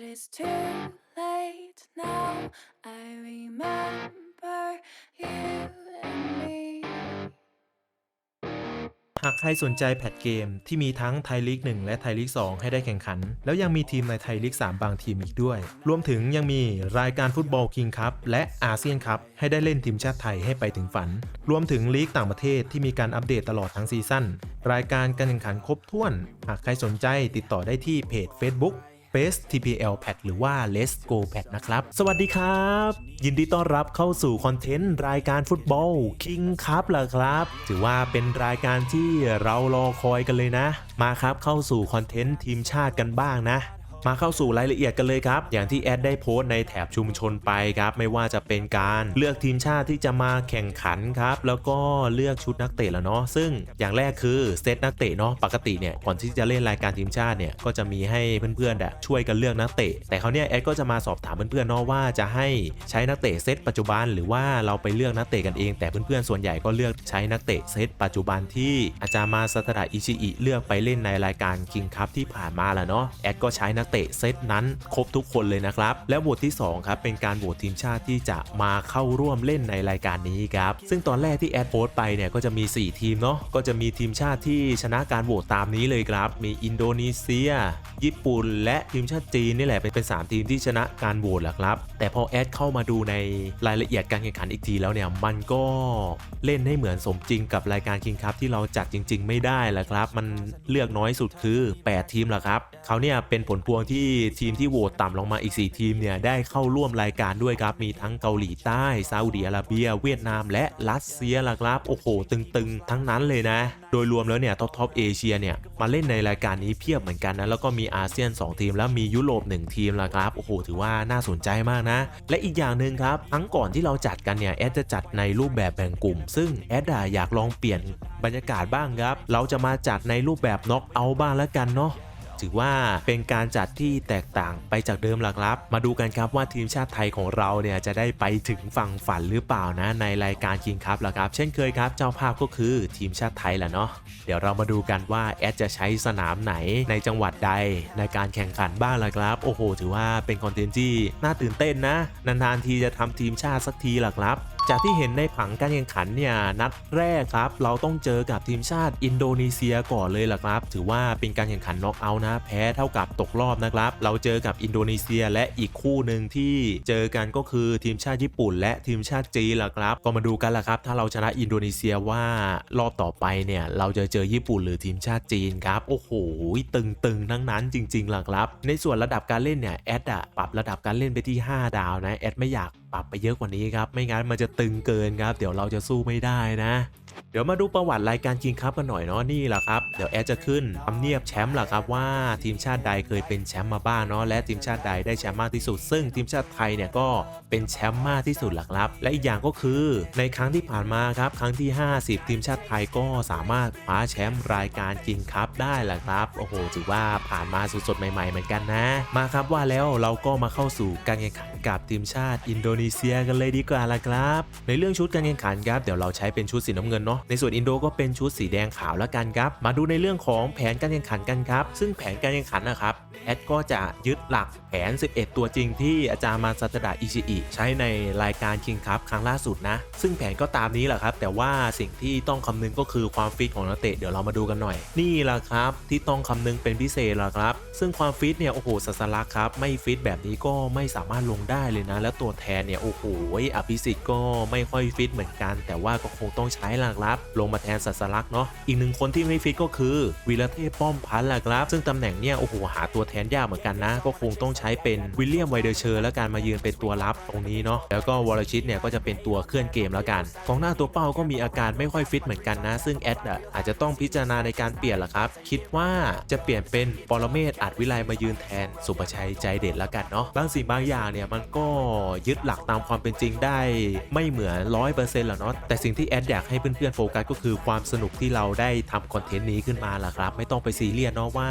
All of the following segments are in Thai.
But it's too late now. I remember you and me. หากใครสนใจแพทเกมที่มีทั้งไทยลีก 1 และไทยลีก 2 ให้ได้แข่งขัน แล้วยังมีทีมในไทยลีก 3 บางทีมอีกด้วย รวมถึงยังมีรายการฟุตบอลคิงคัพและอาเซียนคัพให้ได้เล่นทีมชาติไทยให้ไปถึงฝัน รวมถึงลีกต่างประเทศที่มีการอัปเดตตลอดทั้งซีซั่นรายการการแข่งขันครบถ้วน หากใครสนใจติดต่อได้ที่เพจ Facebook Best TPL Pad หรือว่า Let's Go Pad นะครับ สวัสดีครับ ยินดีต้อนรับเข้าสู่คอนเทนต์รายการฟุตบอล King Cup เหรอครับ ถือว่าเป็นรายการที่เรารอคอยกันเลยนะ มาครับเข้าสู่คอนเทนต์ทีมชาติกันบ้างนะ มาเข้าสู่รายละเอียดกันเลยครับ อย่างที่แอดได้โพสต์ในแถบชุมชนไปครับ ไม่ว่าจะเป็นการเลือกทีมชาติที่จะมาแข่งขันครับ แล้วก็เลือกชุดนักเตะแล้วเนาะซึ่งอย่างแรกคือเซตนักเตะเนาะปกติเนี่ยก่อนที่จะเล่นรายการทีมชาติเนี่ยก็จะมีให้เพื่อนๆอะช่วยกันเลือกนักเตะ แต่เขาเนี่ยแอดก็จะมาสอบถามเพื่อนๆเนาะว่าจะให้ใช้นักเตะเซตปัจจุบันหรือว่าเราไปเลือกนักเตะกันเอง แต่เพื่อนๆส่วนใหญ่ก็เลือกใช้นักเตะเซตปัจจุบันที่อาจารย์มาสตดาอิชิอิเลือกไปเล่นในรายการคิงคัพที่ผ่านมาแหละเนาะแอดก็ใช้นักเตะเซตนั้นครบทุกคนเลยนะครับ และโหวตที่2ครับเป็นการโหวตทีมชาติที่จะมาเข้าร่วมเล่นในรายการนี้ครับซึ่งตอนแรกที่แอดโพสต์ไปเนี่ยก็จะมี 4 ทีมเนาะก็จะมีทีมชาติที่ชนะการโหวตตามนี้เลยครับ มีอินโดนีเซีย ญี่ปุ่น และทีมชาติจีนนี่แหละเป็นเป็น 3 ทีมที่ชนะการโหวตแหละครับ แต่พอแอดเข้ามาดูในรายละเอียดการแข่งขันอีกทีแล้วเนี่ยมันก็เล่นให้เหมือนสมจริงกับรายการคิงคัพที่เราจัดจริง ๆ ไม่ได้แหละครับ มันเลือกน้อยสุดคือ 8 ทีมแหละครับเขาเนี่ยเป็นผลพวงที่ทีมที่โหวตต่ำลงมาอีก 4 ทีมเนี่ยได้เข้าร่วมรายการด้วยครับ มีทั้งเกาหลีใต้ซาอุดิอาระเบีย เวียดนามและรัสเซียล่ะครับ โอ้โห ตึงๆ ทั้งนั้นเลยนะ โดยรวมแล้วเนี่ยท็อปท็อปเอเชียเนี่ยมาเล่นในรายการนี้เพียบเหมือนกันนะ แล้วก็มีอาเซียน 2 ทีม แล้วมียุโรป 1 ทีมล่ะครับ โอ้โห ถือว่าน่าสนใจมากนะ และอีกอย่างหนึ่งครับทั้งก่อนที่เราจัดกันเนี่ยแอดจะจัดในรูปแบบแบ่งกลุ่ม ซึ่งแอดอะอยากลองเปลี่ยนบรรยากาศบ้างครับ เราจะมาจัดในรูปแบบน็อกเอาท์บ้างแล้วกันเนาะ ถือว่าเป็นการจัดที่แตกต่างไปจากเดิมหลักครับ มาดูกันครับว่าทีมชาติไทยของเราเนี่ยจะได้ไปถึงฝั่งฝันหรือเปล่านะในรายการคิงคัพละครับ เช่นเคยครับ เจ้าภาพก็คือทีมชาติไทยแหละเนาะเดี๋ยวเรามาดูกันว่าแอดจะใช้สนามไหนในจังหวัดใดในการแข่งขันบ้างละครับ โอ้โห ถือว่าเป็นคอนเทนต์ที่น่าตื่นเต้นนะนานๆทีจะทำทีมชาติสักทีหละครับ จากที่เห็นในผังการแข่งขันเนี่ยนัดแรกครับ เราต้องเจอกับทีมชาติอินโดนีเซียก่อนเลยล่ะครับ ถือว่าเป็นการแข่งขันน็อกเอาท์นะ แพ้เท่ากับตกรอบนะครับ เราเจอกับอินโดนีเซียและอีกคู่หนึ่งที่เจอกันก็คือทีมชาติญี่ปุ่น และทีมชาติจีนล่ะครับ ก็มาดูกันล่ะครับ ถ้าเราชนะอินโดนีเซียว่ารอบต่อไปเนี่ยเราจะเจอญี่ปุ่นหรือทีมชาติจีนครับโอ้โหตึงๆทั้งนั้นจริงๆล่ะครับ ในส่วนระดับการเล่นเนี่ยแอดอะปรับระดับการเล่นไปที่ 5 ดาวนะแอดไม่อยากปรับไปเยอะกว่านี้ครับไม่งั้นมันจะตึงเกินครับ เดี๋ยวเราจะสู้ไม่ได้นะ เดี๋ยวมาดูประวัติรายการคิงคัพกันหน่อยเนาะนี่แหละครับเดี๋ยวแอดจะขึ้นทำเนียบแชมป์แหละครับว่าทีมชาติใดเคยเป็นแชมป์มาบ้างเนาะและทีมชาติใดได้แชมป์มากที่สุด ซึ่งทีมชาติไทยเนี่ยก็เป็นแชมป์มากที่สุดหละครับ และอีกอย่างก็คือ ในครั้งที่ผ่านมาครับครั้งที่ 50 ทีมชาติไทยก็สามารถคว้าแชมป์รายการคิงคัพได้แหละครับโอ้โหถือว่าผ่านมาสดๆใหม่ๆเหมือนกันนะ มาครับว่าแล้วเราก็มาเข้าสู่การแข่งขัน กับทีมชาติอินโดนีเซียกันเลยดีกว่าละครับ ในเรื่องชุดการแข่งขันครับเดี๋ยวเราใช้เป็นชุดสีน้ำเงินเนาะในส่วนอินโดก็เป็นชุดสีแดงขาวแล้วกันครับ มาดูในเรื่องของแผนการแข่งขันกันครับ ซึ่งแผนการแข่งขันนะครับแอดก็จะยึดหลักแผน 11 ตัวจริงที่อาจารย์มาซาตดะอิชิอิใช้ในรายการคิงคัพครั้งล่าสุดนะ ซึ่งแผนก็ตามนี้แหละครับ แต่ว่าสิ่งที่ต้องคำนึงก็คือความฟิตของนักเตะเดี๋ยวเรามาดูกันหน่อย นี่แหละครับที่ต้องคำนึงเป็นพิเศษละครับ ซึ่งความฟิตเนี่ยโอ้โหสัสลักครับไม่ฟิตแบบนี้ก็ไม่สามารถลงได้เลยนะ แล้วตัวแทนเนี่ย โอ้โหอภิสิทธิ์ก็ไม่ค่อยฟิตเหมือนกัน แต่ว่าก็คงต้องใช้ละครับ ลงมาแทนสัสลักเนาะอีกหนึ่งคนที่ไม่ฟิตก็คือวีรเทพป้อมพันธ์ละครับ ซึ่งตำแหน่งเนี่ยโอ้โหหาตัวแทนยากเหมือนกันนะ ก็คงต้องใช้เป็นวิลเลียมไวเดอร์เชอร์และการมายืนเป็นตัวรับตรงนี้เนาะแล้วก็วอลชิตเนี่ยก็จะเป็นตัวเคลื่อนเกมแล้วกันกองหน้าตัวเป้าก็มีอาการไม่ค่อยฟิตเหมือนกันนะ ซึ่งแอดอะอาจจะต้องพิจารณาในการเปลี่ยนละครับ คิดว่าจะเปลี่ยนเป็นปรเมศอัดวิไลมายืนแทนสุประชัยใจเด็ดแล้วกันเนาะบางสิ่งบางอย่างเนี่ยมันก็ยึดหลักตามความเป็นจริงได้ไม่เหมือนร้อยเปอร์เซ็นต์หรอกเนาะแต่สิ่งที่แอดอยากให้เพื่อนๆโฟกัสก็คือความสนุกที่เราได้ทำคอนเทนต์นี้ขึ้นมาล่ะครับ ไม่ต้องไปซีเรียสเนาะว่า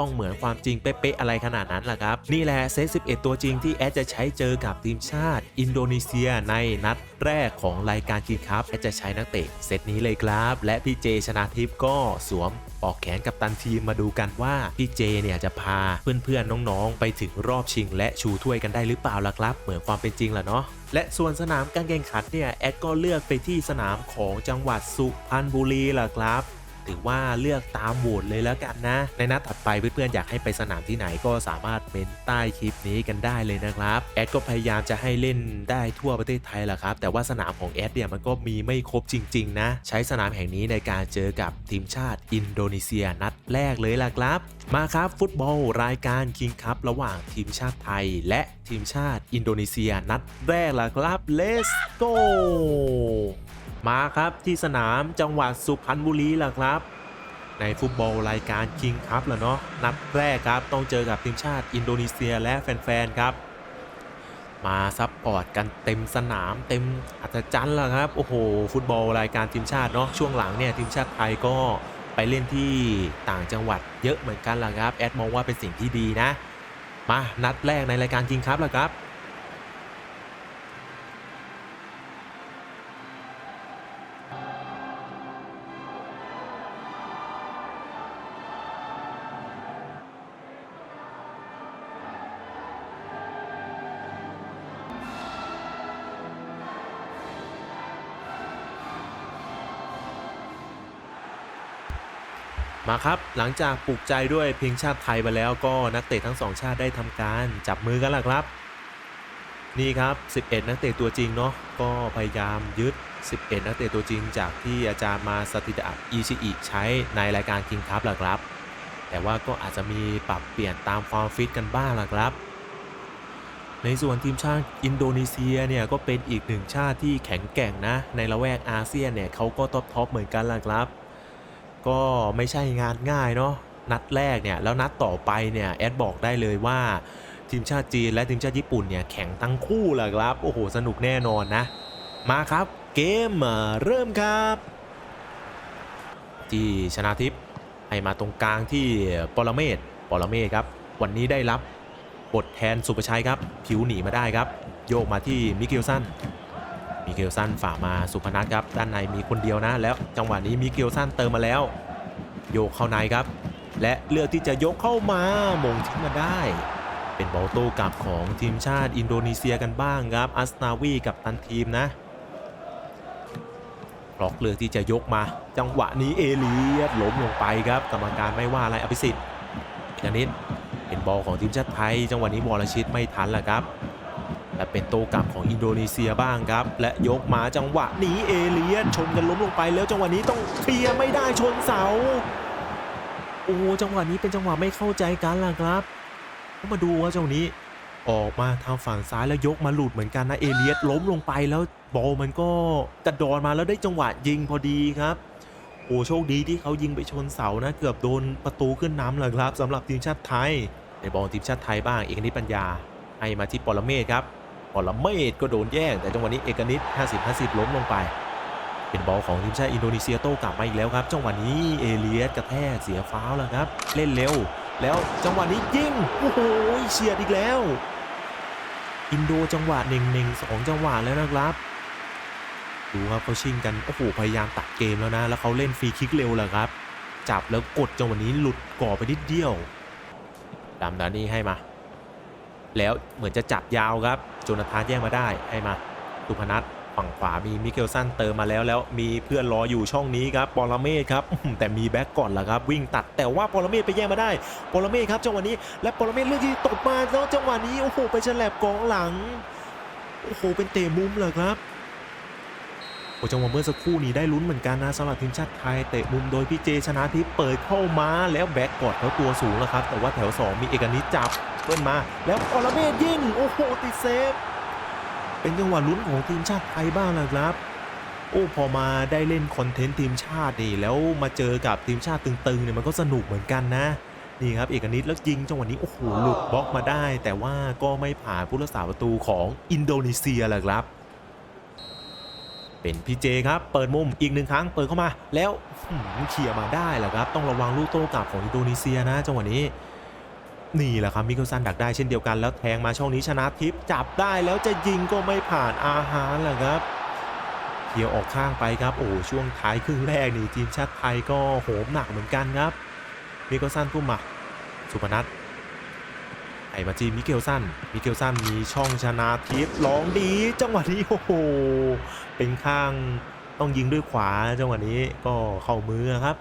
ต้องเหมือนความจริงเป๊ะๆอะไรขนาดนั้นล่ะครับ นี่แหละเซต11 ตัวจริงที่แอดจะใช้เจอกับทีมชาติ อินโดนีเซียในนัดแรกของรายการคิงคัพแอดจะใช้นักเตะเซตนี้เลยครับ และพี่เจชนาทิพย์ก็สวม ปอกแขนกับตันทีมมาดูกันว่าพี่เจเนี่ยจะพาเพื่อนๆน้องๆ ไปถึงรอบชิง และชูถ้วยกันได้หรือเปล่าล่ะครับเหมือนความเป็นจริงแหละเนาะและส่วนสนามการแข่งขันเนี่ยแอดก็เลือกไปที่สนามของจังหวัดสุพรรณบุรีล่ะครับ ถือว่าเลือกตามโหวตเลยแล้วกันนะ ในนัดถัดไปเพื่อนๆอยากให้ไปสนามที่ไหนก็สามารถเมนใต้คลิปนี้กันได้เลยนะครับแอดก็พยายามจะให้เล่นได้ทั่วประเทศไทยแหละครับแต่ว่าสนามของแอดเนี่ยมันก็มีไม่ครบจริง ๆ นะ ใช้สนามแห่งนี้ในการเจอกับทีมชาติอินโดนีเซียนัดแรกเลยล่ะครับ มาครับฟุตบอลรายการคิงคัพระหว่างทีมชาติไทย และทีมชาติอินโดนีเซียนัดแรกล่ะครับ Let's go มาครับที่สนามจังหวัดสุพรรณบุรีล่ะครับ ในฟุตบอลรายการ King Cup แล้วเนาะนัดแรกครับต้องเจอกับทีมชาติอินโดนีเซียและแฟนๆครับ มาซับพอร์ตกันเต็มสนามเต็มอัศจรรย์แล้วครับโอ้โห ฟุตบอลรายการทีมชาติเนาะช่วงหลังเนี่ยทีมชาติไทยก็ไปเล่นที่ต่างจังหวัดเยอะเหมือนกันล่ะครับแอดมองว่าเป็นสิ่งที่ดีนะ มานัดแรกในรายการ King Cup แล้วครับ มาครับ หลังจากปลุกใจด้วยเพลงชาติไทยไปแล้วก็นักเตะทั้งสองชาติได้ทำการจับมือกันแล้วครับ นี่ครับ 11 นักเตะตัวจริงเนาะก็พยายามยึด 11 นักเตะตัวจริง จากที่อาจารย์มาสติดะอิชิอิใช้ในรายการ King Cup แหละครับ แต่ว่าก็อาจจะมีปรับเปลี่ยนตามความฟิตกันบ้างล่ะครับ ในส่วนทีมชาติอินโดนีเซียเนี่ยก็เป็นอีกหนึ่งชาติที่แข็งแกร่งนะ ในละแวกอาเซียนเนี่ยเขาก็ท็อปทอปเหมือนกันล่ะครับ ก็ไม่ใช่งานง่ายเนาะนัดแรกเนี่ยแล้วนัดต่อไปเนี่ยแอดบอกได้เลยว่าทีมชาติจีนและทีมชาติญี่ปุ่นเนี่ยแข่งทั้งคู่แหละครับโอ้โหสนุกแน่นอนนะ มาครับเกมเริ่มครับ ที่ชนะทิพย์ให้มาตรงกลางที่ปรเมศปรเมศครับ วันนี้ได้รับบทแทนสุประชัยครับ ผิวหนีมาได้ครับ โยกมาที่มิเกลสัน มิเกลสันฝ่ามาสุพนัทครับด้านในมีคนเดียวนะ แล้วจังหวะนี้มิเกลสันเติมมาแล้ว โยกเข้าในครับ และเลือกที่จะยกเข้ามามงทิ้งมาได้ เป็นบอลโต้กลับของทีมชาติอินโดนีเซียกันบ้างครับอัสนาวีกับตันทีมนะล็อกเลือกที่จะยกมา จังหวะนี้เอเลียดล้มลงไปครับกรรมการไม่ว่าอะไรอภิสิทธิ์ยานิดเป็นบอลของทีมชาติไทย จังหวะนี้วอลชิตไม่ทันแหละครับ และเป็นโตกลับของอินโดนีเซียบ้างครับ และยกมาจังหวะนี้เอเลียนชนกันล้มลงไปแล้วจังหวะนี้ต้องเคลียร์ไม่ได้ชนเสา โอ้จังหวะนี้เป็นจังหวะไม่เข้าใจกันล่ะครับมาดูว่าจังหวะนี้ออกมาทางฝั่งซ้ายแล้วยกมาหลุดเหมือนกันนะเอเลียสล้มลงไปแล้วบอลมันก็กระดอนมาแล้วได้จังหวะยิงพอดีครับโอ้โชคดีที่เขายิงไปชนเสานะ เกือบโดนประตูขึ้นน้ำเลยครับสำหรับทีมชาติไทยในบอลทีมชาติไทยบ้างเอกนิตปัญญาให้มาที่ปรเมศครับ ปรเมศก็โดนแย่ง แต่จังหวะนี้เอกนิต50-50 ล้มลงไป เป็นบอลของทีมชาติอินโดนีเซียโต้กลับมาอีกแล้วครับจังหวะนี้เอเลียสกระแทกเสียฟาวแล้วครับ เล่นเร็ว แล้วจังหวะนี้ยิงโอ้โหเฉียดอีกแล้ว อินโดจังหวะหนึ่งหนึ่งสองจังหวะแล้วนะครับดูครับเขาชิงกันโอ้โหพยายามตัดเกมแล้วนะ แล้วเขาเล่นฟรีคิกเร็วแหละครับ จับแล้วกดจังหวะนี้หลุดก่อไปนิดเดียวดำดานี่ให้มา แล้วเหมือนจะจับยาวครับโจนาธานแย่งมาได้ให้มาสุพนัทฝั่งขวามีมิเกลสันเติมมาแล้วแล้วมีเพื่อนรออยู่ช่องนี้ครับปรเมศครับแต่มีแบ็กก่อนละครับ วิ่งตัดแต่ว่าปรเมศไปแย่งมาได้ปรเมศครับจังหวะนี้และปรเมศเลือกที่ตบมาแล้วจังหวะนี้โอ้โหไปฉลับกองหลังโอ้โหเป็นเตะมุมเลยครับโอ้จังหวะเมื่อสักครู่นี้ได้ลุ้นเหมือนกันนะสำหรับทีมชาติไทยเตะมุมโดยพี่เจชนะทิพย์เปิดเข้ามาแล้วแบ็กกอดเขาตัวสูงแล้วครับ แต่ว่าแถวสองมีเอกนิตจับ เปิ้ลมา แล้วปรเมศยิงโอ้โหติดเซฟ เป็นจังหวะลุ้นของทีมชาติไทยบ้างนะครับ โอ้พอมาได้เล่นคอนเทนต์ทีมชาตินี่แล้วมาเจอกับทีมชาติตึงๆเนี่ยมันก็สนุกเหมือนกันนะนี่ครับเอกนิตแล้วยิงจังหวะนี้โอ้โหหลุดบล็อกมาได้ แต่ว่าก็ไม่ผ่านผู้รักษาประตูของอินโดนีเซียแหละครับ เป็นพี่เจครับเปิดมุมอีกหนึ่งครั้งเปิดเข้ามา แล้วหืมเคลียมาได้แหละครับ ต้องระวังลูกโต้กลับของอินโดนีเซียนะจังหวะนี้ นี่แหละครับมิเคิลสันดักได้เช่นเดียวกันแล้วแทงมาช่องนี้ชนะทิพย์จับได้แล้วจะยิงก็ไม่ผ่านอาหารแหละครับคลียร์ออกข้างไปครับโอ้ช่วงท้ายครึ่งแรกนี่ทีมชาติไทยก็โหมหนักเหมือนกันครับมิเกลสันพุ่มมาสุพนัทไอ้มาจีมิเกลสัน มิเกลสันมีช่องชนะทิพย์ร้องดีจังหวะนี้โอ้โห เป็นข้างต้องยิงด้วยขวาจังหวะนี้ก็เข้ามือครับ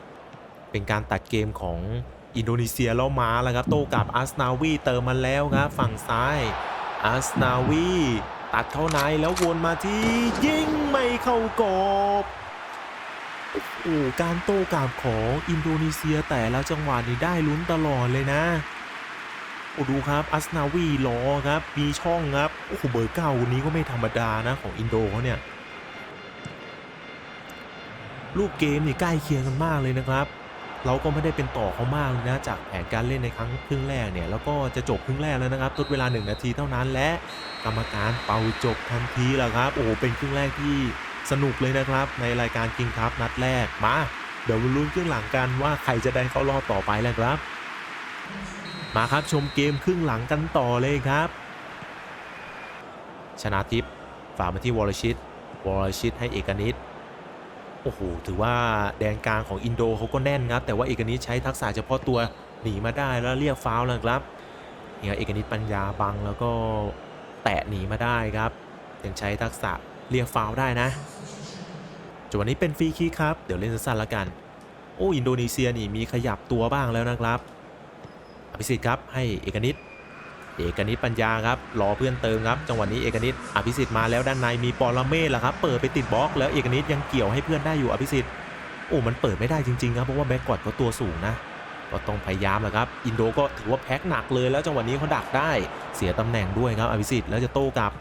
เป็นการตัดเกมของ อินโดนีเซียแล้วมาแล้วครับ โต้กลับอัสนาวีเติมมาแล้วครับ ฝั่งซ้ายอัสนาวีตัดเข้าในแล้ววนมาที่ยิงไม่เข้ากรอบโอ้โหการโต้กลับของอินโดนีเซียแต่และจังหวะนี้ได้ลุ้นตลอดเลยนะโอ้ดูครับอัสนาวีรอครับมีช่องครับโอ้โหเบอร์เก้าคนนี้ก็ไม่ธรรมดานะของอินโดเขาเนี่ยลูกเกมนี่ใกล้เคียงกันมากเลยนะครับ เราก็ไม่ได้เป็นต่อเขามากนะจากแผนการเล่นในครั้งครึ่งแรกเนี่ยแล้วก็จะจบครึ่งแรกแล้วนะครับทดเวลา 1 นาทีเท่านั้นและกรรมการเป่าจบทันทีแล้วครับโอ้เป็นครึ่งแรกที่สนุกเลยนะครับ ในรายการกิงครับนัดแรกมาเดี๋ยวมาลุ้นครึ่งหลังกันว่าใครจะได้เข้ารอบต่อไปแล้วครับ มาครับชมเกมครึ่งหลังกันต่อเลยครับ ชนะทิพย์ฝากมาที่วอลชิตวอลชิตให้เอกนิต โอ้โหถือว่าแดนกลางของอินโดเขาก็แน่นครับ แต่ว่าเอกนิตใช้ทักษะเฉพาะตัวหนีมาได้แล้วเรียกฟาวล์แล้วครับเนี่ยเอกนิตปัญญาบังแล้วก็แตะหนีมาได้ครับยังใช้ทักษะเรียกฟาวล์ได้นะจังหวะนี้เป็นฟรีคิกครับ เดี๋ยวเล่นสั้นๆแล้วกัน โอ้อินโดนีเซียนี่มีขยับตัวบ้างแล้วนะครับอภิสิทธิ์ครับให้เอกนิต เอกนิตปัญญาครับรอเพื่อนเติมครับจังหวะนี้เอกนิตอภิสิทธิ์มาแล้วด้านในมีปอลเมศล่ะครับเปิดไปติดบล็อกแล้วเอกนิตยังเกี่ยวให้เพื่อนได้อยู่อภิสิทธิ์โอ้มันเปิดไม่ได้จริงๆครับเพราะว่าแบ็กกอดเขาตัวสูงนะก็ต้องพยายามแหละครับอินโดก็ถือว่าแพ็คหนักเลยแล้วจังหวะนี้เขาดักได้เสียตำแหน่งด้วยครับอภิสิทธิ์แล้วจะโต้กลับ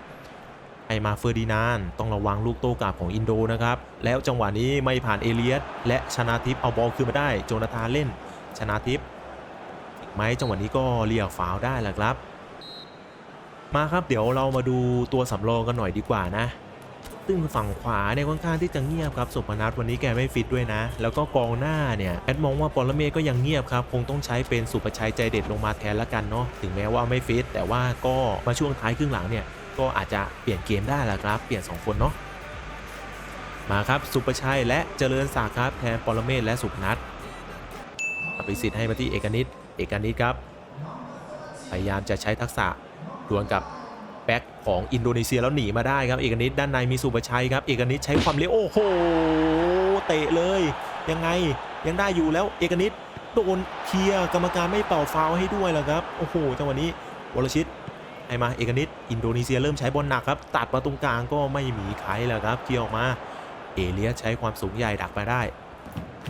ให้มาเฟอร์ดินานต้องระวังลูกโต้กลับของอินโดนะครับแล้วจังหวะนี้ไม่ผ่านเอเลียสและชนาทิพย์เอาบอลคืนมาได้โจนาธานเล่นชนาทิพย์ไหมจังหวะนี้ก็เรียกฟาวได้แหละครับ มาครับเดี๋ยวเรามาดูตัวสำรองกันหน่อยดีกว่านะซึ่งฝั่งขวาเนี่ยค่อนข้างที่จะเงียบครับสุพนัทวันนี้แกไม่ฟิตด้วยนะ แล้วก็กองหน้าเนี่ยแอดมองว่าปอลเมก็ยังเงียบครับคงต้องใช้เป็นสุประชัยใจเด็ดลงมาแทนละกันเนาะถึงแม้ว่าไม่ฟิตแต่ว่าก็มาช่วงท้ายครึ่งหลังเนี่ยก็อาจจะเปลี่ยนเกมได้แหละครับ เปลี่ยน 2 คนเนาะมาครับสุประชัยและเจริญศักดิ์ครับแทนปอลเมและสุพนัทอภิสิทธิ์ให้มาที่เอกนิตเอกนิตครับพยายามจะใช้ทักษะ ดวลกับแบ็คของอินโดนีเซียแล้วหนีมาได้ครับ เอกนิตด้านในมีสุประชัยครับเอกนิตใช้ความเร็วโอ้โหเตะเลย ยังไงยังได้อยู่แล้วเอกนิตโดนเคลียร์กรรมการไม่เป่าฟาวให้ด้วยแล้วครับโอ้โหจังหวะนี้วรชิตให้มาเอกนิตอินโดนีเซียเริ่มใช้บอลหนักครับ ตัดมาตรงกลางก็ไม่มีใครแล้วครับเคลียร์ออกมาเอเลียใช้ความสูงใหญ่ดักมาได้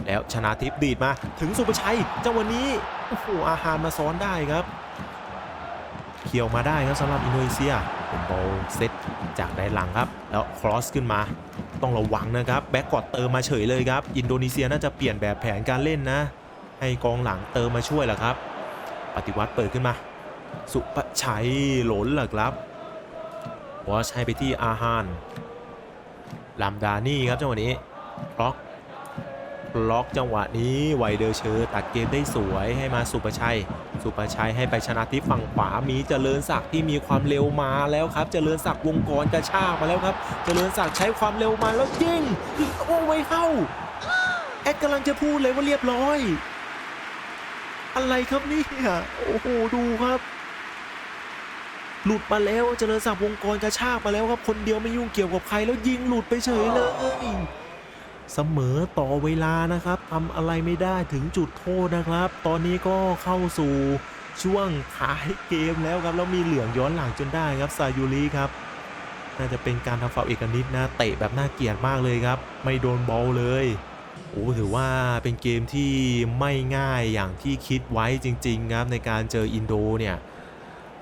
แล้วชนะทิพย์ดีดมาถึงสุประชัยจังหวะนี้โอ้โหอาหารมาซ้อนได้ครับ เคียวมาได้ครับสำหรับอินโดนีเซียเป็นบอลเซตจากได้หลังครับ แล้วครอสขึ้นมา ต้องระวังนะครับแบ็กกอดเติมมาเฉยเลยครับ อินโดนีเซียน่าจะเปลี่ยนแบบแผนการเล่นนะ ให้กองหลังเติมมาช่วยแหละครับ ปฏิวัติเปิดขึ้นมา สุประชัยหล่นแหละครับวอชให้ไปที่อาฮานลัมดานี่ครับจังหวะนี้ล็อกล็อกจังหวะนี้ไวเดอร์เชอร์ตัดเกมได้สวยให้มาสุประชัย สุประชัยให้ไปชนะที่ฝั่งขวามีเจริญศักดิ์ที่มีความเร็วมาแล้วครับ เจริญศักดิ์วงกรกระชากมาแล้วครับ เจริญศักดิ์ใช้ความเร็วมาแล้วยิงโอ้ไม่เข้าแอดกำลังจะพูดเลยว่าเรียบร้อย อะไรครับนี่โอ้โหดูครับ หลุดมาแล้วเจริญศักดิ์วงกรกระชากมาแล้วครับคนเดียวไม่ยุ่งเกี่ยวกับใครแล้วยิงหลุดไปเฉยเลย เสมอต่อเวลานะครับทำอะไรไม่ได้ถึงจุดโทษนะครับ ตอนนี้ก็เข้าสู่ช่วงท้ายเกมแล้วครับแล้วมีเหลืองย้อนหลังจนได้ครับซายูริครับน่าจะเป็นการทำฟาวเอกนิดนะเตะแบบน่าเกลียดมากเลยครับ ไม่โดนบอลเลยโอ้ถือว่าเป็นเกมที่ไม่ง่ายอย่างที่คิดไว้จริงๆครับในการเจออินโดเนี่ย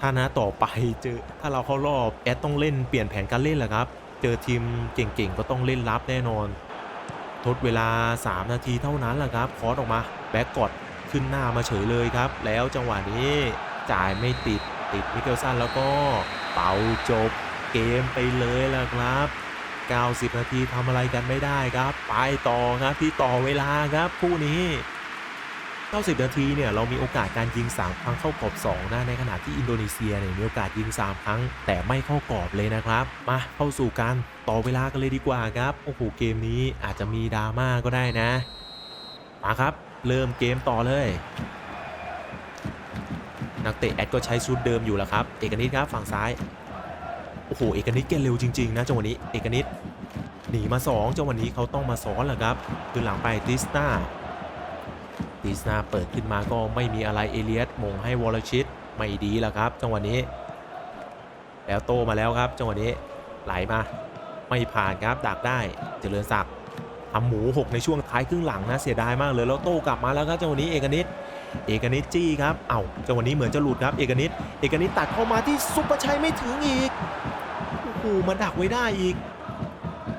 ถ้านะต่อไปเจอถ้าเราเข้ารอบแอดต้องเล่นเปลี่ยนแผนการเล่นแหละครับ เจอทีมเก่งๆก็ต้องเล่นรับแน่นอน ทดเวลา 3 นาทีเท่านั้นแหละครับคอสออกมาแบ็กกอดขึ้นหน้ามาเฉยเลยครับ แล้วจังหวะนี้จ่ายไม่ติดติดมิเกลสันแล้วก็เป่าจบเกมไปเลยล่ะครับ 90 นาทีทำอะไรกันไม่ได้ครับ ไปต่อครับที่ต่อเวลาครับคู่นี้ 90 นาทีเนี่ยเรามีโอกาสการยิง 3 ครั้งเข้ากรอบ2นะในขณะที่อินโดนีเซียเนี่ยมีโอกาสยิง 3 ครั้ง แต่ไม่เข้ากรอบเลยนะครับ มาเข้าสู่การต่อเวลากันเลยดีกว่าครับโอ้โหเกมนี้อาจจะมีดราม่าก็ได้นะ มาครับ เริ่มเกมต่อเลย นักเตะแอดก็ใช้ชุดเดิมอยู่แล้วครับ เอกนิตครับฝั่งซ้ายโอ้โหเอกนิตแกเร็วจริงๆนะจังหวะนี้เอกนิตหนีมา2จังหวะนี้เขาต้องมาซ้อนแหละครับคือหลังไปติสตา ติสตาเปิดขึ้นมาก็ไม่มีอะไรเอเลียสมงให้วอลชิตไม่ดีแล้วครับ จังหวะนี้ แล้วโตมาแล้วครับ จังหวะนี้ไหลมาไม่ผ่านครับดักได้เจริญศักดิ์ทำหมู 6 ในช่วงท้ายครึ่งหลังนะเสียดายมากเลยแล้วโตกลับมาแล้วครับจังหวะนี้เอกนิตเอกนิตจี้ครับเอ้าจังหวะนี้เหมือนจะหลุดครับเอกนิตเอกนิตตัดเข้ามาที่ซุปเปอร์ชัยไม่ถึงอีกโอ้โหมาดักไว้ได้อีก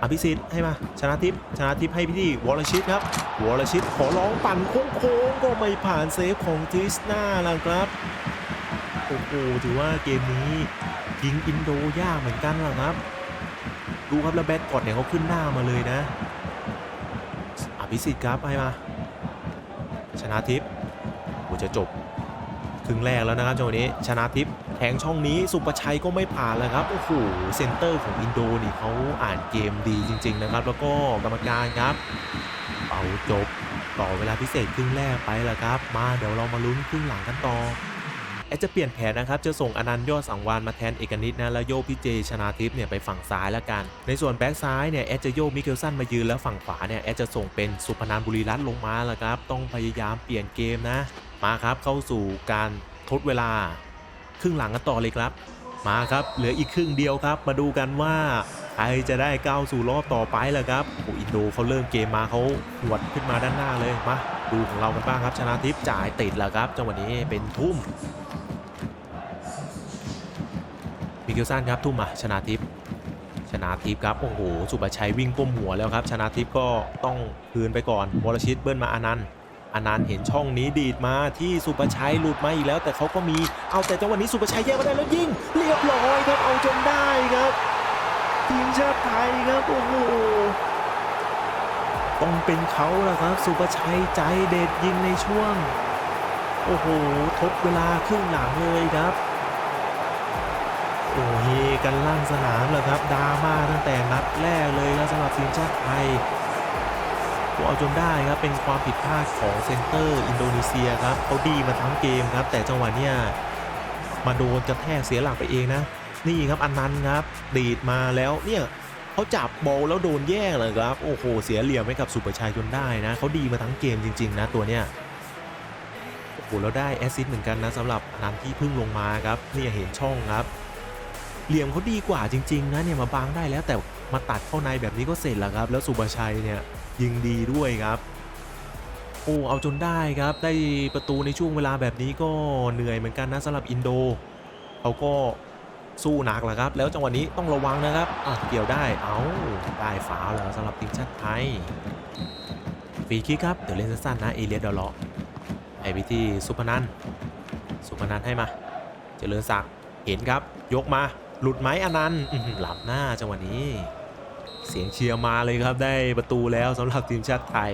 อภิสิทธิ์ให้มาชนะทิพย์ชนะทิพย์ให้พี่ที่วอลชิตครับวอลชิตขอร้องปั่นโค้งๆก็ไม่ผ่านเซฟของทิสนาแล้วครับโอ้โหถือว่าเกมนี้ยิงอินโดยากเหมือนกันละครับ ดูครับแล้วแบทกอดเนี่ยเขาขึ้นหน้ามาเลยนะ อภิสิทธิ์ครับให้มา ชนะทิพย์โอ้จะจบครึ่งแรกแล้วนะครับจังหวะนี้ชนะทิพย์ ทงช่องนี้สุประชัยก็ไม่ผ่านแล้วครับโอ้โหเซนเตอร์ของอินโดนี่เขาอ่านเกมดีจริง ๆ นะครับ แล้วก็กรรมการครับเป่าจบต่อเวลาพิเศษครึ่งแรกไปแล้วครับ มาเดี๋ยวเรามาลุ้นครึ่งหลังกันต่อแอดจะเปลี่ยนแผนนะครับ จะส่งอนันต์ยอดสังวานมาแทนเอกนิตนะ แล้วโยกพี่เจชนาทิพย์เนี่ยไปฝั่งซ้ายแล้วกัน ในส่วนแบ็กซ้ายเนี่ยแอดจะโยกมิเคลสันมายืนแล้วฝั่งขวาเนี่ยแอดจะส่งเป็นสุพนันบุรีรัตน์ลงมาแล้วครับ ต้องพยายามเปลี่ยนเกมนะ มาครับเข้าสู่การทดเวลา ครึ่งหลังกันต่อเลยครับ มาครับ เหลืออีกครึ่งเดียวครับ มาดูกันว่าใครจะได้ก้าวสู่รอบต่อไปแหละครับโอ้อินโดเขาเริ่มเกมมาเขาหวดขึ้นมาด้านหน้าเลยมาดูของเรากันบ้างครับชนะทิพย์จ่ายติดแล้วครับจังหวะนี้เป็นทุ่มมิเกลสันครับทุ่มมาชนะทิพย์ชนะทิพย์ครับโอ้โหสุประชัยวิ่งก้มหัวแล้วครับ ชนะทิพย์ก็ต้องคืนไปก่อนวรชิตเบิ้ลมาอานันต์ อนันต์เห็นช่องนี้ดีดมาที่สุประชัยหลุดมาอีกแล้ว แต่เขาก็มี เอาแต่จังหวะนี้สุประชัยแย่งมาได้แล้วยิงเรียบร้อยครับเอาจนได้ครับ ทีมชาติไทยครับโอ้โหต้องเป็นเขาแล้วครับ สุประชัยใจเด็ดยิงในช่วง โอ้โหทดเวลาครึ่งหลังเลยครับโอ้เฮกันล่างสนามเลยครับดราม่าตั้งแต่นัดแรกเลยครับสำหรับทีมชาติไทย ก็เอาจนได้ครับ เป็นความผิดพลาดของเซนเตอร์อินโดนีเซียครับเขาดีมาทั้งเกมครับ แต่จังหวะเนี้ยมาโดนกระแทกเสียหลักไปเองนะ นี่ครับอันนั้นครับดีดมาแล้วเนี่ยเขาจับบอลแล้วโดนแย่เลยครับ โอ้โห เสียเหลี่ยมให้กับสุประชัยจนได้นะ เขาดีมาทั้งเกมจริง ๆ นะตัวเนี้ยโอ้โหแล้วได้แอสซิสต์เหมือนกันนะสำหรับนันที่พิ่งลงมาครับ นี่เห็นช่องครับ เหลี่ยมเขาดีกว่าจริง ๆ นะเนี่ยมาบังได้แล้วแต่ มาตัดเข้าในแบบนี้ก็เสร็จแล้วครับ แล้วสุประชัยเนี่ยยิงดีด้วยครับ โอ้เอาจนได้ครับ ได้ประตูในช่วงเวลาแบบนี้ก็เหนื่อยเหมือนกันนะสำหรับอินโดเขาก็สู้หนักแหละครับ แล้วจังหวะนี้ต้องระวังนะครับอะเกี่ยวได้เอาได้ฝาแล้วสำหรับทีมชาติไทยฟรีคิกครับเดี๋ยวเล่นสั้นๆนะเอเลียดดอลเลาะไอพิธีสุพนันสุพนันให้มา เจริญศักดิ์เห็นครับ ยกมาหลุดไหมอนันต์อื้อหือหลับหน้าจังหวะนี้ เสียงเชียร์มาเลยครับได้ประตูแล้วสำหรับทีมชาติไทย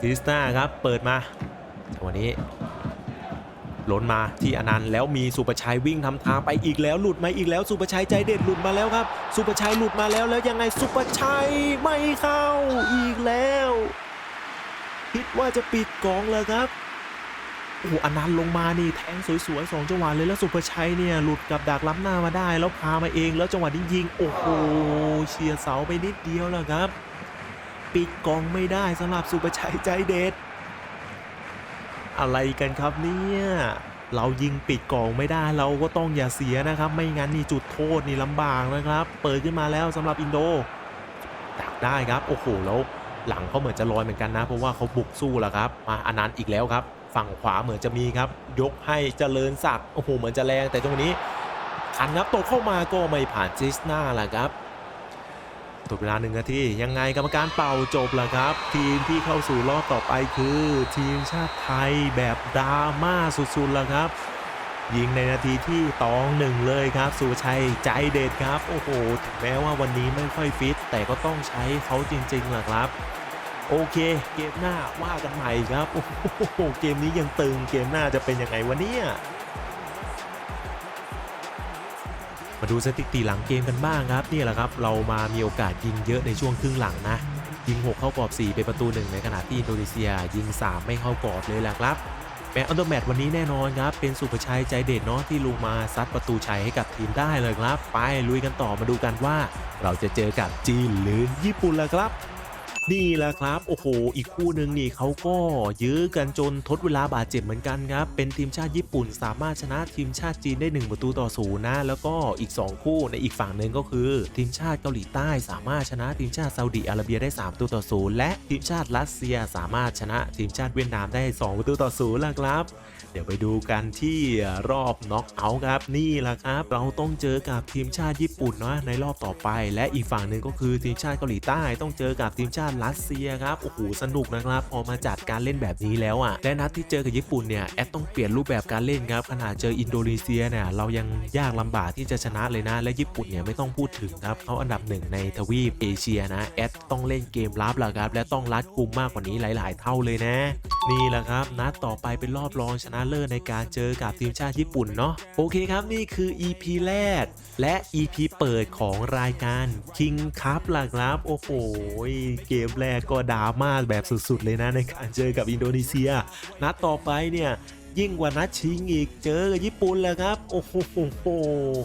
ทิสนาครับเปิดมาจังหวะนี้ล้นมาที่อนันต์แล้วมีสุประชัยวิ่งทำทางไปอีกแล้วหลุดมาอีกแล้วสุประชัยใจเด็ดหลุดมาแล้วครับ สุประชัยหลุดมาแล้วแล้วยังไงสุประชัยไม่เข้าอีกแล้ว คิดว่าจะปิดกองเลยครับ โอ้โหอนันต์ลงมานี่แทงสวยๆสองจังหวะเลยแล้วสุภชัยเนี่ยหลุดกับดักล้ำหน้ามาได้ แล้วพามาเองแล้วจังหวะนี้ยิง โอ้โหเฉียดเสาไปนิดเดียวแล้วครับ ปิดกองไม่ได้สำหรับสุภชัยใจเด็ด อะไรกันครับเนี่ยเรายิงปิดกองไม่ได้เราก็ต้องอย่าเสียนะครับ ไม่งั้นนี่จุดโทษนี่ลำบากนะครับ เปิดขึ้นมาแล้วสำหรับอินโดดักได้ครับ โอ้โหแล้วหลังเขาเหมือนจะลอยเหมือนกันนะ เพราะว่าเขาบุกสู้แล้วครับ มาอนันต์อีกแล้วครับ ฝั่งขวาเหมือนจะมีครับ ยกให้เจริญศักดิ์โอ้โหเหมือนจะแรง แต่ตรงนี้ขันครับตกเข้ามาก็ไม่ผ่านจิสนาแหละครับตัวเวลาหนึ่งนาทียังไงกรรมการเป่าจบแล้วครับ ทีมที่เข้าสู่รอบต่อไปคือ ทีมชาติไทยแบบดราม่าสุดๆแล้วครับ ยิงในนาทีที่ตองหนึ่งเลยครับสุชัยใจเด็ดครับ โอ้โหแม้ว่าวันนี้ไม่ค่อยฟิต แต่ก็ต้องใช้เขาจริงๆแหละครับ โอเค เกมหน้าว่ากันใหม่ครับ โอ้โห เกมนี้ยังตึง เกมหน้าจะเป็นยังไงวะเนี่ย มาดูสถิติหลังเกมกันบ้างครับ นี่แหละครับ เรามามีโอกาสยิงเยอะในช่วงครึ่งหลังนะ ยิง 6 เข้ากรอบ 4 เป็นประตู 1 ในขณะที่อินโดนีเซีย ยิง 3 ไม่เข้ากรอบเลยแหละครับแมตช์อันเดอร์แมตช์วันนี้แน่นอนครับ เป็นสุภชัยใจเด็ดเนาะที่ลงมาซัดประตูชัยให้กับทีมได้เลยครับ ไปลุยกันต่อมาดูกันว่า เราจะเจอกับจีนหรือญี่ปุ่นล่ะครับ นี่แหละครับ โอ้โห อีกคู่หนึ่งนี่เขาก็ยื้อกันจนทดเวลาบาดเจ็บเหมือนกันครับ เป็นทีมชาติญี่ปุ่นสามารถชนะทีมชาติจีนได้ 1 ประตูต่อศูนย์นะ แล้วก็อีก 2 คู่ในอีกฝั่งหนึ่งก็คือ ทีมชาติเกาหลีใต้สามารถชนะทีมชาติซาอุดิอาระเบียได้ 3 ประตูต่อศูนย์และทีมชาติรัสเซียสามารถชนะทีมชาติเวียดนามได้ 2 ประตูต่อศูนย์ละครับเดี๋ยวไปดูกันที่รอบน็อกเอาท์ครับนี่แหละครับ เราต้องเจอกับทีมชาติญี่ปุ่นนะในรอบต่อไป และอีกฝั่งหนึ่งก็คือทีมชาติเกาหลีใต้ต้องเจอกับทีมชาติรัสเซียครับโอ้โหสนุกนะครับพอมาจัดการเล่นแบบนี้แล้วอะและนัดที่เจอกับญี่ปุ่นเนี่ยแอดต้องเปลี่ยนรูปแบบการเล่นครับขนาดเจออินโดนีเซียเนี่ยเรายังยากลำบากที่จะชนะเลยนะ และญี่ปุ่นเนี่ยไม่ต้องพูดถึงครับเขาอันดับหนึ่งในทวีปเอเชียนะแอดต้องเล่นเกมรับและครับและต้องรัดกุมมากกว่านี้หลาย ๆ เท่าเลยนะนี่แหละครับ นัดต่อไปเป็นรอบรองชนะเลิศในการเจอกับทีมชาติญี่ปุ่นเนาะโอเคครับนี่คือ EP แรก และ EP เปิดของรายการ King Cup ล่ะครับ โอ้โหเกมแรกก็ดราม่าแบบสุดๆ เลยนะในการเจอกับอินโดนีเซีย นัดต่อไปเนี่ยยิ่งกว่านัดชิงอีกเจอกับญี่ปุ่นแล้วครับ โอ้โห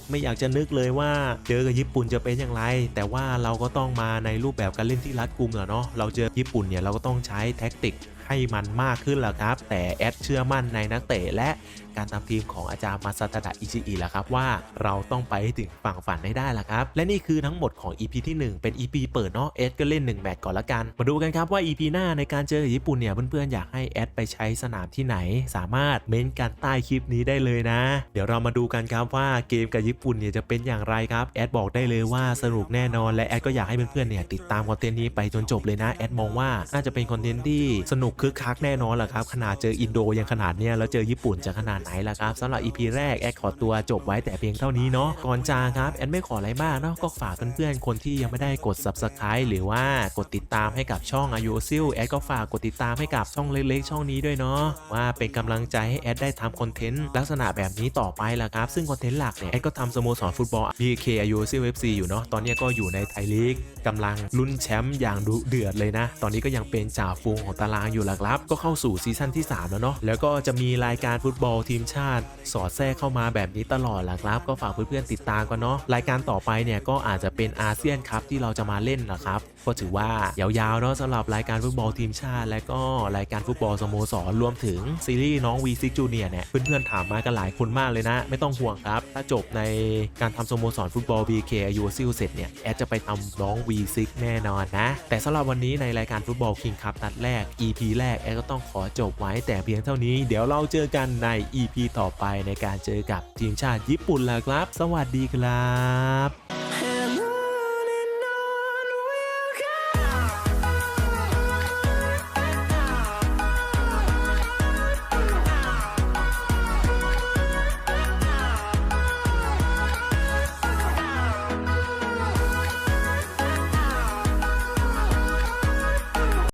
ไม่อยากจะนึกเลยว่าเจอกับญี่ปุ่นจะเป็นอย่างไร แต่ว่าเราก็ต้องมาในรูปแบบการเล่นที่รัดกุมอเนาะเราเจอญี่ปุ่นเนี่ยเราก็ต้องใช้แท็กติกให้มันมากขึ้นแหละครับ แต่แอดเชื่อมั่นในนักเตะและ การทำทีมของอาจารย์มาซาตะดะอิชิอิแหละครับว่าเราต้องไปให้ถึงฝั่งฝันให้ได้ละครับ และนี่คือทั้งหมดของ EP ที่ 1 เป็น EP เปิดเนาะแอดก็เล่น1แมตช์ก่อนละกัน มาดูกันครับว่า EP หน้าในการเจอญี่ปุ่นเนี่ยเพื่อนๆอยากให้แอดไปใช้สนามที่ไหน สามารถเม้นกันใต้คลิปนี้ได้เลยนะ เดี๋ยวเรามาดูกันครับว่าเกมกับญี่ปุ่นเนี่ยจะเป็นอย่างไรครับแอดบอกได้เลยว่าสนุกแน่นอนและแอดก็อยากให้เพื่อนๆเนี่ยติดตามคอนเทนต์นี้ไปจนจบเลยนะแอดมองว่าน่าจะเป็นคอนเทนต์ที่สนุกคึกคักแน่นอนแหละครับขนาดเจออินโดยังขนาดเนี้ยแล้วเจอญี่ปุ่นจะขนาดไหนล่ะครับสำหรับ EP แรกแอดขอตัวจบไว้แต่เพียงเท่านี้เนาะก่อนจากครับแอดไม่ขออะไรมากเนาะก็ฝากเพื่อนๆคนที่ยังไม่ได้กด subscribe หรือว่ากดติดตามให้กับช่องอายุซิลแอดก็ฝากกดติดตามให้กับช่องเล็กๆ ช่องนี้ด้วยเนาะว่าเป็นกำลังใจให้แอดได้ทำคอนเทนต์ลักษณะแบบนี้ต่อไปล่ะครับ ซึ่งคอนเทนต์หลักเนี่ยแอดก็ทำสโมสรฟุตบอล BK อายุซิล FC อยู่เนาะตอนนี้ก็อยู่ในไทยลีกกำลังลุ้นแชมป์อย่างดุเดือดเลยนะ ตอนนี้ก็ยังเป็นจ่าฝูงของตารางอยู่ล่ะครับ ก็เข้าสู่ซีซั่นที่ 3 แล้วเนาะแล้วก็จะมีรายการฟุตบอลทีมชาติ สอดแทรกเข้ามาแบบนี้ตลอดล่ะครับ ก็ฝากเพื่อนๆติดตามกันเนาะรายการต่อไปเนี่ยก็อาจจะเป็นอาเซียนคัพที่เราจะมาเล่นนะครับก็ถือว่ายาวๆเนาะสำหรับรายการฟุตบอลทีมชาติ และก็รายการฟุตบอลสโมสรรวมถึงซีรีส์น้อง V6 Junior เนี่ยเพื่อนๆถามมากันหลายคนมากเลยนะ ไม่ต้องห่วงครับ ถ้าจบในการทำสโมสรฟุตบอล BK อายุซิลเสร็จเนี่ยแอดจะไปทำน้อง V6 แน่นอนนะ แต่สำหรับวันนี้ในรายการฟุตบอล King Cup นัดแรก EP แรกแอดก็ต้องขอจบไว้แต่เพียงเท่านี้เดี๋ยวเราเจอกันใน EP ต่อไปในการเจอกับทีมชาติญี่ปุ่นแล้วครับ สวัสดีครับ